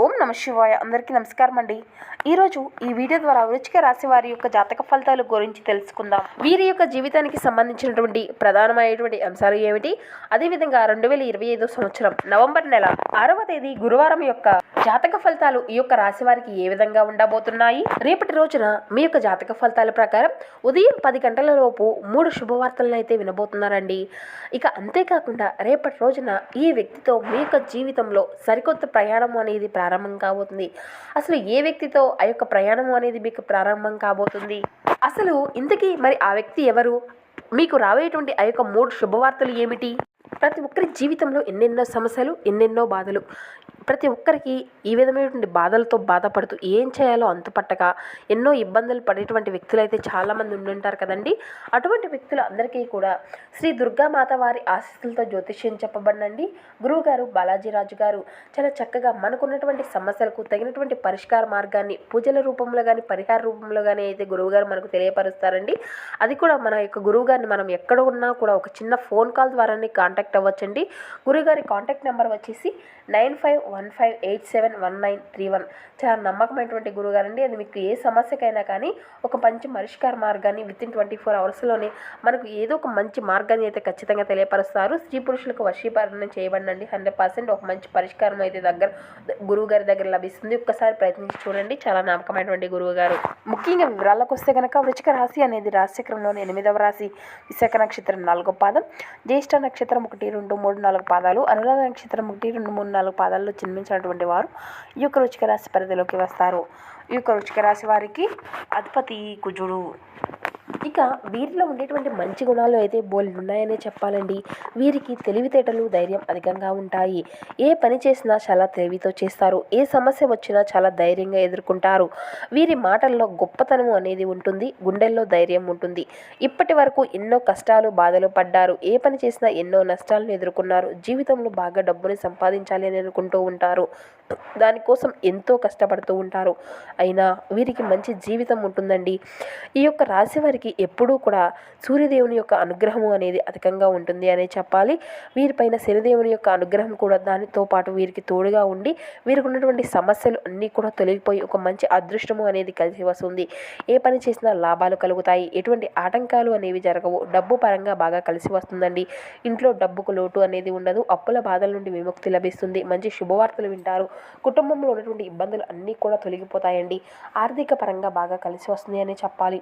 ఓం నమ శివాయ. అందరికీ నమస్కారం అండి. ఈరోజు ఈ వీడియో ద్వారా వృచ్చిక రాశి వారి యొక్క జాతక ఫలితాల గురించి తెలుసుకుందాం. వీరి యొక్క జీవితానికి సంబంధించినటువంటి ప్రధానమైనటువంటి అంశాలు ఏమిటి? అదేవిధంగా రెండు వేల ఇరవై ఐదో సంవత్సరం నవంబర్ నెల ఆరవ తేదీ గురువారం యొక్క జాతక ఫలితాలు ఈ యొక్క రాశి వారికి ఏ విధంగా ఉండబోతున్నాయి? రేపటి రోజున మీ యొక్క జాతక ఫలితాల ప్రకారం ఉదయం పది గంటల లోపు మూడు శుభవార్తలను అయితే వినబోతున్నారండి. ఇక అంతేకాకుండా రేపటి రోజున ఈ వ్యక్తితో మీ యొక్క జీవితంలో సరికొత్త ప్రయాణం అనేది ప్రారంభం కాబోతుంది. అసలు ఏ వ్యక్తితో ఆ యొక్క ప్రయాణం అనేది మీకు ప్రారంభం కాబోతుంది? అసలు ఇంతకీ మరి ఆ వ్యక్తి ఎవరు? మీకు రాబోయేటువంటి ఆ యొక్క మూడు శుభవార్తలు ఏమిటి? ప్రతి ఒక్కరి జీవితంలో ఎన్నెన్నో సమస్యలు ఎన్నెన్నో బాధలు. ప్రతి ఒక్కరికి ఈ విధమైనటువంటి బాధలతో బాధపడుతూ ఏం చేయాలో అంతుపట్టక ఎన్నో ఇబ్బందులు పడేటువంటి వ్యక్తులు అయితే చాలామంది ఉండుంటారు కదండి. అటువంటి వ్యక్తులు అందరికీ కూడా శ్రీ దుర్గామాత వారి ఆశీస్సులతో జ్యోతిష్యం చెప్పబడినండి. గురువుగారు బాలాజీరాజు గారు చాలా చక్కగా మనకున్నటువంటి సమస్యలకు తగినటువంటి పరిష్కార మార్గాన్ని పూజల రూపంలో కానీ పరిహార రూపంలో కానీ అయితే గురువుగారు మనకు తెలియపరుస్తారండి. అది కూడా మన యొక్క గురువుగారిని మనం ఎక్కడ ఉన్నా కూడా ఒక చిన్న ఫోన్ కాల్ ద్వారానే కాంటాక్ట్ అవ్వచ్చండి. గురుగారి కాంటాక్ట్ నెంబర్ వచ్చేసి nine five one five eight seven one nine three one. చాలా నమ్మకమైనటువంటి గురుగారండి. అది మీకు ఏ సమస్యకైనా కానీ ఒక మంచి పరిష్కార మార్గాన్ని విత్ ఇన్ ట్వంటీ ఫోర్ అవర్స్లోనే మనకు ఏదో ఒక మంచి మార్గాన్ని అయితే ఖచ్చితంగా తెలియపరుస్తారు. స్త్రీ పురుషులకు వశీకరణ చేయబడినండి హండ్రెడ్ పర్సెంట్ ఒక మంచి పరిష్కారం అయితే దగ్గర గురువు గారి దగ్గర లభిస్తుంది. ఒక్కసారి ప్రయత్నించి చూడండి. చాలా నమ్మకమైనటువంటి గురువు గారు ముఖ్యంగా వివరాలకు వస్తే కనుక వృచిక రాశి అనేది రాశిచక్రంలోని ఎనిమిదవ రాశి. విశాఖ నక్షత్రం నాలుగో పాదం. జ్యేష్ఠ నక్షత్రం ఒకటి రెండు మూడు నాలుగు పాదాలు. అనురాధ నక్షత్రం ఒకటి రెండు మూడు నాలుగు పాదాల్లో జన్మించినటువంటి వారు ఈ యొక్క రుచిక రాశి పరిధిలోకి వస్తారు. ఈ యొక్క రుచిక రాశి వారికి అధిపతి కుజుడు. ఇక వీరిలో ఉండేటువంటి మంచి గుణాలు అయితే బోల్డ్ ఉన్నాయనే చెప్పాలండి. వీరికి తెలివితేటలు ధైర్యం అధికంగా ఉంటాయి. ఏ పని చేసినా చాలా తెలివితో చేస్తారు. ఏ సమస్య వచ్చినా చాలా ధైర్యంగా ఎదుర్కొంటారు. వీరి మాటల్లో గొప్పతనం అనేది ఉంటుంది గుండెల్లో ధైర్యం ఉంటుంది. ఇప్పటి వరకు ఎన్నో కష్టాలు బాధలు పడ్డారు. ఏ పని చేసినా ఎన్నో నష్టాలను ఎదుర్కొన్నారు. జీవితంలో బాగా డబ్బుని సంపాదించాలి అని అనుకుంటూ ఉంటారు. దానికోసం ఎంతో కష్టపడుతూ ఉంటారు. అయినా వీరికి మంచి జీవితం ఉంటుందండి. ఈ యొక్క రాశి వారికి ఎప్పుడూ కూడా సూర్యదేవుని యొక్క అనుగ్రహము అనేది అధికంగా ఉంటుంది అనే చెప్పాలి. వీరిపైన శనిదేవుని యొక్క అనుగ్రహం కూడా దానితో పాటు వీరికి తోడుగా ఉండి వీరికి ఉన్నటువంటి సమస్యలు అన్నీ కూడా తొలగిపోయి ఒక మంచి అదృష్టము అనేది కలిసి వస్తుంది. ఏ పని చేసినా లాభాలు కలుగుతాయి. ఎటువంటి ఆటంకాలు అనేవి జరగవు. డబ్బు పరంగా బాగా కలిసి వస్తుందండి. ఇంట్లో డబ్బుకు లోటు అనేది ఉండదు. అప్పుల బాధల నుండి విముక్తి లభిస్తుంది. మంచి శుభవార్తలు వింటారు. కుటుంబంలో ఉన్నటువంటి ఇబ్బందులు అన్నీ కూడా తొలగిపోతాయండి. ఆర్థిక పరంగా బాగా కలిసి వస్తుంది అనే చెప్పాలి.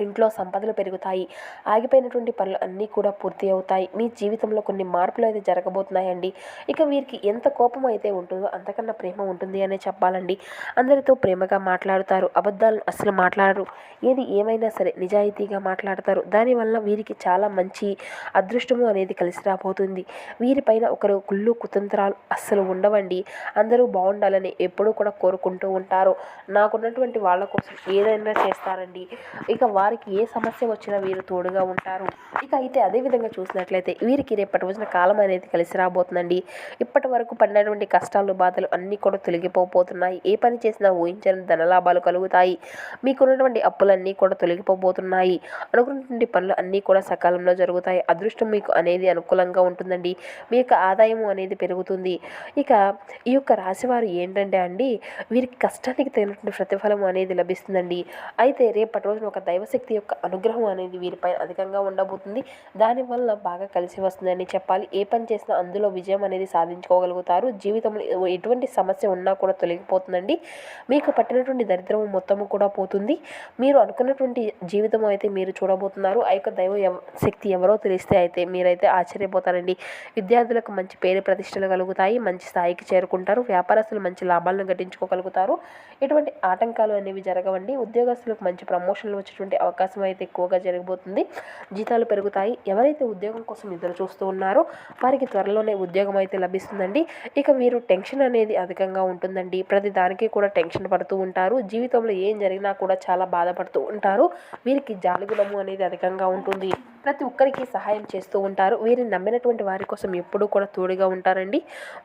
ఇంట్లో సంపదలు పెరుగుతాయి. ఆగిపోయినటువంటి పనులు అన్నీ కూడా పూర్తి అవుతాయి. మీ జీవితంలో కొన్ని మార్పులు అయితే జరగబోతున్నాయండి. ఇక వీరికి ఎంత కోపం అయితే ఉంటుందో అంతకన్నా ప్రేమ ఉంటుంది అనే చెప్పాలండి. అందరితో ప్రేమగా మాట్లాడుతారు. అబద్ధాలను అసలు మాట్లాడరు. ఏది ఏమైనా సరే నిజాయితీగా మాట్లాడతారు. దానివల్ల వీరికి చాలా మంచి అదృష్టము అనేది కలిసి రాబోతుంది. వీరిపైన ఒకరు కుళ్ళు కుతంత్రాలు అస్సలు ఉండవండి. అందరూ బాగుండాలని ఎప్పుడూ కూడా కోరుకుంటూ ఉంటారు. నాకున్నటువంటి వాళ్ళ కోసం ఏదైనా చేస్తారండి. ఇక వారికి ఏ సమస్య వచ్చినా వీరు తోడుగా ఉంటారు. ఇక అయితే అదే విధంగా చూసినట్లయితే వీరికి రేపటి రోజున కాలం అనేది కలిసి రాబోతుందండి. ఇప్పటి వరకు పడినటువంటి కష్టాలు బాధలు అన్నీ కూడా తొలగిపోబోతున్నాయి. ఏ పని చేసినా ఊహించని ధనలాభాలు కలుగుతాయి. మీకున్నటువంటి అప్పులన్నీ కూడా తొలగిపోబోతున్నాయి. అనుకున్నటువంటి పనులు అన్నీ కూడా సకాలంలో జరుగుతాయి. అదృష్టం మీకు అనేది అనుకూలంగా ఉంటుందండి. మీ యొక్క ఆదాయం అనేది పెరుగుతుంది. ఇక ఈ యొక్క రాశివారు ఏంటంటే అండి వీరికి కష్టానికి తగినటువంటి ప్రతిఫలం అనేది లభిస్తుందండి. అయితే రేపటి రోజున ఒక దైవశక్తి యొక్క అనుగ్రహం అనేది వీరిపై అధికంగా ఉండబోతుంది. దానివల్ల బాగా కలిసి వస్తుందని చెప్పాలి. ఏ పని చేసినా అందులో విజయం అనేది సాధించుకోగలుగుతారు. జీవితంలో ఎటువంటి సమస్య ఉన్నా కూడా తొలగిపోతుందండి. మీకు పట్టినటువంటి దరిద్రం మొత్తము కూడా పోతుంది. మీరు అనుకున్నటువంటి జీవితం అయితే మీరు చూడబోతున్నారు. ఆ యొక్క దైవ ఎవ- శక్తి ఎవరో తెలిస్తే అయితే మీరైతే ఆశ్చర్యపోతారండి. విద్యార్థులకు మంచి పేరు ప్రతిష్టలు కలుగుతాయి. మంచి స్థాయికి చేరుకుంటారు. వ్యాపారస్తులు మంచి లాభాలను గట్టించుకోగలుగుతారు ఎటువంటి ఆటంకాలు అనేవి జరగవండి. ఉద్యోగస్తులకు మంచి ప్రమోషన్లు వచ్చేటువంటి అవకాశం అయితే ఎక్కువగా జరగబోతుంది. జీతాలు పెరుగుతాయి. ఎవరైతే ఉద్యోగం కోసం ఎదురు చూస్తూ ఉన్నారో వారికి త్వరలోనే ఉద్యోగం అయితే లభిస్తుందండి. ఇక వీరు టెన్షన్ అనేది అధికంగా ఉంటుందండి. ప్రతి దానికి కూడా టెన్షన్ పడుతూ ఉంటారు. జీవితంలో ఏం జరిగినా కూడా చాలా బాధపడుతూ ఉంటారు. వీరికి జాలిగుణము అనేది అధికంగా ఉంటుంది. ప్రతి ఒక్కరికి సహాయం చేస్తూ ఉంటారు. వీరిని నమ్మినటువంటి వారి కోసం ఎప్పుడూ కూడా తోడుగా ఉంటారండి.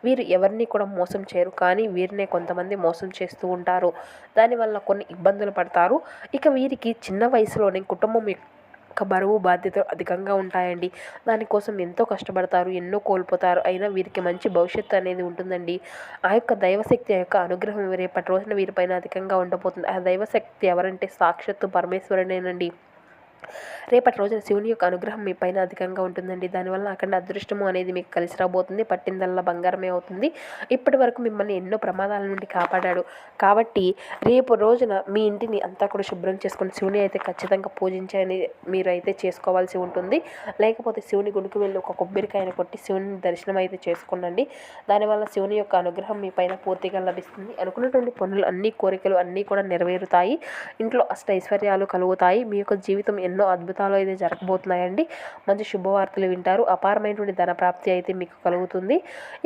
వీరు ఎవరిని కూడా మోసం చేయరు. కానీ వీరినే కొంతమంది మోసం చేస్తూ ఉంటారు. దానివల్ల కొన్ని ఇబ్బందులు పడతారు. ఇక వీరికి చిన్న వయసు వయసులోనే కుటుంబం యొక్క బరువు బాధ్యతలు అధికంగా ఉంటాయండి. దానికోసం ఎంతో కష్టపడతారు ఎన్నో కోల్పోతారు. అయినా వీరికి మంచి భవిష్యత్తు అనేది ఉంటుందండి. ఆ యొక్క దైవశక్తి యొక్క అనుగ్రహం రేపటి రోజున వీరిపైన అధికంగా ఉండబోతుంది? ఆ దైవశక్తి ఎవరంటే సాక్షాత్తు పరమేశ్వరుడేనండి. రేపటి రోజున శివుని యొక్క అనుగ్రహం మీ పైన అధికంగా ఉంటుందండి. దానివల్ల అక్కడ అదృష్టము అనేది మీకు కలిసి రాబోతుంది. పట్టిందల్లా బంగారమే అవుతుంది. ఇప్పటి వరకు మిమ్మల్ని ఎన్నో ప్రమాదాల నుండి కాపాడాడు. కాబట్టి రేపు రోజున మీ ఇంటిని అంతా కూడా శుభ్రం చేసుకుని శివుని అయితే ఖచ్చితంగా పూజించని మీరు అయితే చేసుకోవాల్సి ఉంటుంది. లేకపోతే శివుని గుడికి వెళ్ళి ఒక కొబ్బరికాయను కొట్టి శివుని దర్శనం అయితే చేసుకోండి దానివల్ల శివుని యొక్క అనుగ్రహం మీ పైన పూర్తిగా లభిస్తుంది. అనుకున్నటువంటి పనులు అన్ని కోరికలు అన్నీ కూడా నెరవేరుతాయి. ఇంట్లో అష్ట ఐశ్వర్యాలు కలుగుతాయి. మీ యొక్క జీవితం ఎన్నో అద్భుతాలు అయితే జరగబోతున్నాయండి. మంచి శుభవార్తలు వింటారు. అపారమైనటువంటి ధన ప్రాప్తి అయితే మీకు కలుగుతుంది.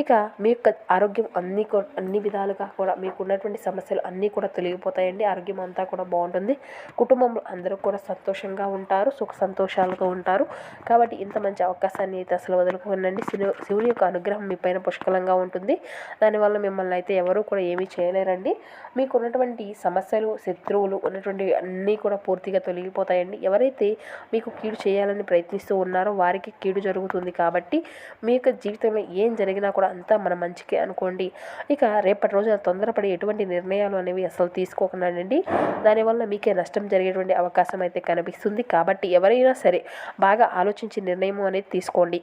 ఇక మీ యొక్క ఆరోగ్యం అన్ని అన్ని విధాలుగా కూడా మీకు ఉన్నటువంటి సమస్యలు అన్నీ కూడా తొలగిపోతాయండి. ఆరోగ్యం అంతా కూడా బాగుంటుంది. కుటుంబంలో అందరూ కూడా సంతోషంగా ఉంటారు. సుఖ సంతోషాలతో ఉంటారు. కాబట్టి ఇంత మంచి అవకాశాన్ని అయితే అసలు వదులుకోనండి శివు శివుని యొక్క అనుగ్రహం మీ పైన పుష్కలంగా ఉంటుంది. దానివల్ల మిమ్మల్ని అయితే ఎవరూ కూడా ఏమీ చేయలేరండి. మీకు ఉన్నటువంటి సమస్యలు శత్రువులు ఉన్నటువంటి అన్నీ కూడా పూర్తిగా తొలగిపోతాయండి. ఎవరైతే మీకు కీడు చేయాలని ప్రయత్నిస్తూ ఉన్నారో వారికి కీడు జరుగుతుంది కాబట్టి మీ యొక్క జీవితంలో ఏం జరిగినా కూడా అంతా మన మంచికే అనుకోండి. ఇక రేపటి రోజున తొందరపడి ఎటువంటి నిర్ణయాలు అనేవి అసలు తీసుకోకుండానండి. దానివల్ల మీకే నష్టం జరిగేటువంటి అవకాశం అయితే కనిపిస్తుంది. కాబట్టి ఎవరైనా సరే బాగా ఆలోచించి నిర్ణయం అనేది తీసుకోండి.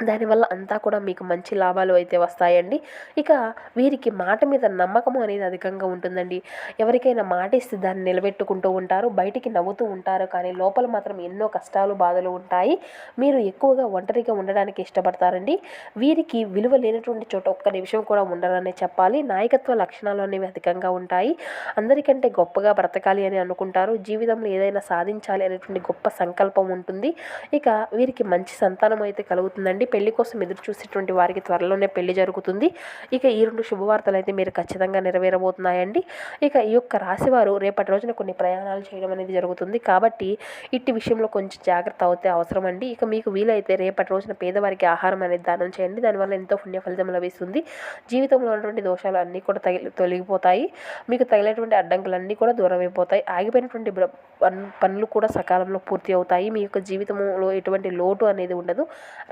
దానివల్ల అంతా కూడా మీకు మంచి లాభాలు అయితే వస్తాయండి. ఇక వీరికి మాట మీద నమ్మకం అనేది అధికంగా ఉంటుందండి. ఎవరికైనా మాట ఇస్తే దాన్ని నిలబెట్టుకుంటూ ఉంటారు బయటికి నవ్వుతూ ఉంటారు. కానీ లోపల మాత్రం ఎన్నో కష్టాలు బాధలు ఉంటాయి. మీరు ఎక్కువగా ఒంటరిగా ఉండడానికి ఇష్టపడతారండి. వీరికి విలువ లేనటువంటి చోట ఒక్క నిమిషం కూడా ఉండరనే చెప్పాలి. నాయకత్వ లక్షణాలు అనేవి అధికంగా ఉంటాయి. అందరికంటే గొప్పగా బ్రతకాలి అని అనుకుంటారు. జీవితంలో ఏదైనా సాధించాలి అనేటువంటి గొప్ప సంకల్పం ఉంటుంది. ఇక వీరికి మంచి సంతానం అయితే కలుగుతుందండి. పెళ్ళి కోసం ఎదురు చూసేటువంటి వారికి త్వరలోనే పెళ్ళి జరుగుతుంది. ఇక ఈ రెండు శుభవార్తలు అయితే మీరు ఖచ్చితంగా నెరవేరబోతున్నాయండి. ఇక ఈ యొక్క రాశివారు రేపటి రోజున కొన్ని ప్రయాణాలు చేయడం అనేది జరుగుతుంది. కాబట్టి ఇట్టి విషయంలో కొంచెం జాగ్రత్త అవుతే అవసరం అండి ఇక మీకు వీలైతే రేపటి రోజున పేదవారికి ఆహారం అనేది దానం చేయండి. దానివల్ల ఎంతో పుణ్య ఫలితం లభిస్తుంది. జీవితంలో ఉన్నటువంటి దోషాలు అన్నీ కూడా తగిలి తొలగిపోతాయి. మీకు తగిలేటువంటి అడ్డంకులన్నీ కూడా దూరం అయిపోతాయి. ఆగిపోయినటువంటి పనులు కూడా సకాలంలో పూర్తి అవుతాయి. మీ యొక్క జీవితంలో ఎటువంటి లోటు అనేది ఉండదు.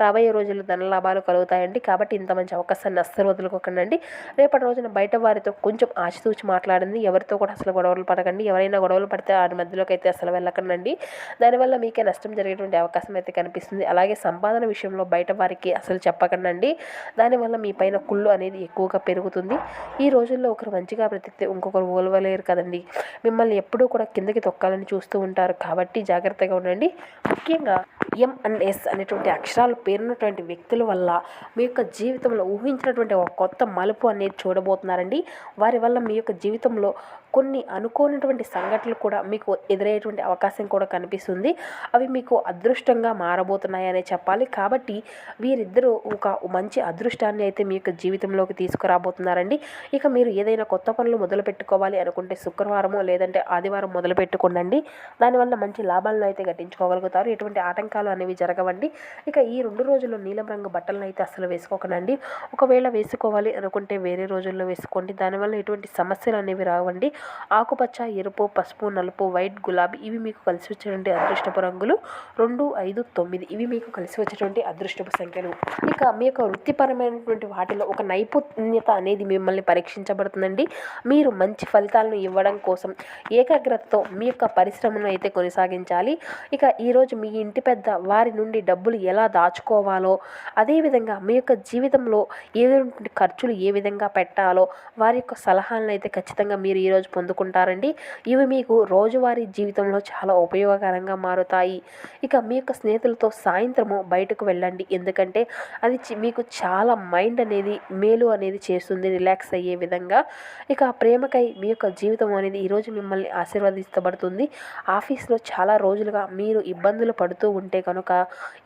రాబోయే రోజులు ధన లాభాలు కలుగుతాయండి. కాబట్టి ఇంత మంచి అవకాశాన్ని అస్సలు వదులుకోకండి రేపటి రోజున బయట వారితో కొంచెం ఆచితూచి మాట్లాడండి. ఎవరితో కూడా అసలు గొడవలు పడకండి. ఎవరైనా గొడవలు పడితే వారి మధ్యలోకి అయితే అసలు వెళ్ళకండి దానివల్ల మీకే నష్టం జరిగేటువంటి అవకాశం అయితే కనిపిస్తుంది. అలాగే సంపాదన విషయంలో బయట వారికి అసలు చెప్పకండి దానివల్ల మీ పైన కుళ్ళు అనేది ఎక్కువగా పెరుగుతుంది. ఈ రోజుల్లో ఒకరు మంచిగా బ్రతికితే ఇంకొకరు ఓలవలేరు కదండి. మిమ్మల్ని ఎప్పుడూ కూడా కిందకి తొక్కాలని చూస్తూ ఉంటారు. కాబట్టి జాగ్రత్తగా ఉండండి. ముఖ్యంగా ఎం అండ్ ఎస్ అనేటువంటి అక్షరాలు పేరున్నటువంటి వ్యక్తుల వల్ల మీ యొక్క జీవితంలో ఊహించినటువంటి ఒక కొత్త మలుపు అనేది చూడబోతున్నారండి. వారి వల్ల మీ యొక్క జీవితంలో కొన్ని అనుకోనటువంటి సంఘటనలు కూడా మీకు ఎదురయ్యేటువంటి అవకాశం కూడా కనిపిస్తుంది. అవి మీకు అదృష్టంగా మారబోతున్నాయనే చెప్పాలి. కాబట్టి వీరిద్దరూ ఒక మంచి అదృష్టాన్ని అయితే మీ యొక్క జీవితంలోకి తీసుకురాబోతున్నారండి. ఇక మీరు ఏదైనా కొత్త పనులు మొదలు పెట్టుకోవాలి అనుకుంటే శుక్రవారము లేదంటే ఆదివారం మొదలు పెట్టుకోండి దానివల్ల మంచి లాభాలను అయితే గట్టించుకోగలుగుతారు ఎటువంటి ఆటంకాలు అనేవి జరగవండి. ఇక ఈ రెండు రోజుల్లో నీలం రంగు బట్టలను అయితే అసలు వేసుకోకండి ఒకవేళ వేసుకోవాలి అనుకుంటే వేరే రోజుల్లో వేసుకోండి. దానివల్ల ఎటువంటి సమస్యలు అనేవి రావండి. ఆకుపచ్చ ఎరుపు పసుపు నలుపు వైట్ గులాబీ ఇవి మీకు కలిసి వచ్చేటువంటి అదృష్టపు రంగులు. రెండు ఐదు తొమ్మిది ఇవి మీకు కలిసి వచ్చేటువంటి అదృష్టపు సంఖ్యలు. ఇక మీ యొక్క వృత్తిపరమైనటువంటి వాటిలో ఒక నైపుణ్యత అనేది మిమ్మల్ని పరీక్షించబడుతుందండి. మీరు మంచి ఫలితాలను ఇవ్వడం కోసం ఏకాగ్రతతో మీ యొక్క పరిశ్రమను అయితే కొనసాగించాలి. ఇక ఈరోజు మీ ఇంటి పెద్ద వారి నుండి డబ్బులు ఎలా దాచుకోవాలో అదేవిధంగా మీ యొక్క జీవితంలో ఏదైనా ఖర్చులు ఏ విధంగా పెట్టాలో వారి యొక్క సలహాలను అయితే ఖచ్చితంగా మీరు ఈరోజు పొందుకుంటారండి. ఇవి మీకు రోజువారీ జీవితంలో చాలా ఉపయోగకరంగా మారుతాయి. ఇక మీ యొక్క స్నేహితులతో సాయంత్రము బయటకు వెళ్ళండి. ఎందుకంటే అది చి- మీకు చాలా మైండ్ అనేది మేలు అనేది చేస్తుంది రిలాక్స్ అయ్యే విధంగా. ఇక ప్రేమకై మీ యొక్క జీవితం అనేది ఈరోజు మిమ్మల్ని ఆశీర్వదిస్తబడుతుంది ఆఫీస్లో చాలా రోజులుగా మీరు ఇబ్బందులు పడుతూ ఉంటే ఉంటే కనుక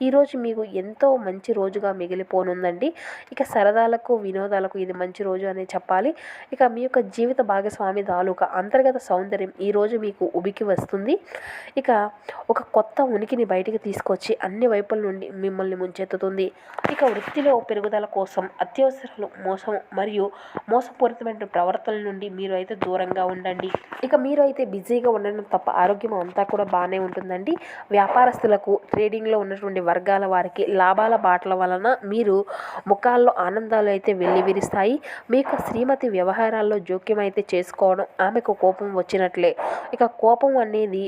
ఈరోజు మీకు ఎంతో మంచి రోజుగా మిగిలిపోనుందండి. ఇక సరదాలకు వినోదాలకు ఇది మంచి రోజు అనే చెప్పాలి. ఇక మీ యొక్క జీవిత భాగస్వామి తాలూకా అంతర్గత సౌందర్యం ఈరోజు మీకు ఉబికి వస్తుంది. ఇక ఒక కొత్త ఉనికిని బయటికి తీసుకొచ్చి అన్ని వైపుల నుండి మిమ్మల్ని ముంచెత్తుతుంది. ఇక వృత్తిలో పెరుగుదల కోసం అత్యవసరాలు మోసం మరియు మోసపూరితమైన ప్రవర్తనల నుండి మీరు అయితే దూరంగా ఉండండి. ఇక మీరు అయితే బిజీగా ఉండడం తప్ప ఆరోగ్యం అంతా కూడా బాగానే ఉంటుందండి. వ్యాపారస్తులకు ట్రేడింగ్లో ఉన్నటువంటి వర్గాల వారికి లాభాల బాటల వలన మీరు ముఖాల్లో ఆనందాలు అయితే వెల్లివిరిస్తాయి. మీకు శ్రీమతి వ్యవహారాల్లో జోక్యం అయితే చేసుకోవడం ఆమెకు కోపం వచ్చినట్లే. ఇక కోపం అనేది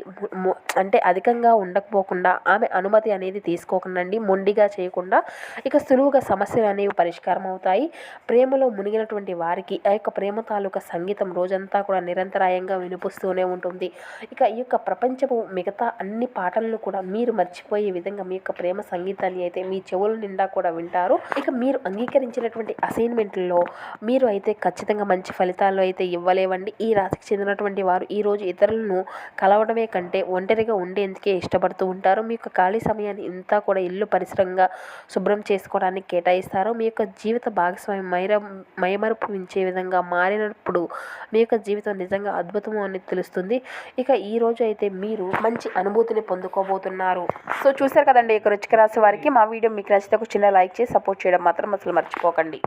అంటే అధికంగా ఉండకపోకుండా ఆమె అనుమతి అనేది తీసుకోకండి మొండిగా చేయకుండా ఇక సులువుగా సమస్యలు అనేవి పరిష్కారం అవుతాయి. ప్రేమలో మునిగినటువంటి వారికి ఆ యొక్క ప్రేమ తాలూకా సంగీతం రోజంతా కూడా నిరంతరాయంగా వినిపిస్తూనే ఉంటుంది. ఇక ఈ యొక్క ప్రపంచము మిగతా అన్ని పాటలను కూడా మీరు మర్చిపోయి ఈ విధంగా మీ యొక్క ప్రేమ సంగీతాన్ని అయితే మీ చెవుల నిండా కూడా వింటారు. ఇక మీరు అంగీకరించినటువంటి అసైన్మెంట్లలో మీరు అయితే ఖచ్చితంగా మంచి ఫలితాలు అయితే ఇవ్వలేవండి. ఈ రాశికి చెందినటువంటి వారు ఈ రోజు ఇతరులను కలవడమే కంటే ఒంటరిగా ఉండేందుకే ఇష్టపడుతూ ఉంటారు. మీ యొక్క ఖాళీ సమయాన్ని ఇంతా కూడా ఇల్లు పరిసరంగా శుభ్రం చేసుకోవడానికి కేటాయిస్తారు. మీ యొక్క జీవిత భాగస్వామి మైర మైమరుపు ఉంచే విధంగా మారినప్పుడు మీ యొక్క జీవితం నిజంగా అద్భుతం అని తెలుస్తుంది. ఇక ఈ రోజు అయితే మీరు మంచి అనుభూతిని పొందుకోబోతున్నారు. సో చూసారు కదండి ఇక రుచిక రాశి వారికి మా వీడియో మీకు నచ్చితే ఒక చిన్న లైక్ చేసి సపోర్ట్ చేయడం మాత్రం అసలు మర్చిపోకండి.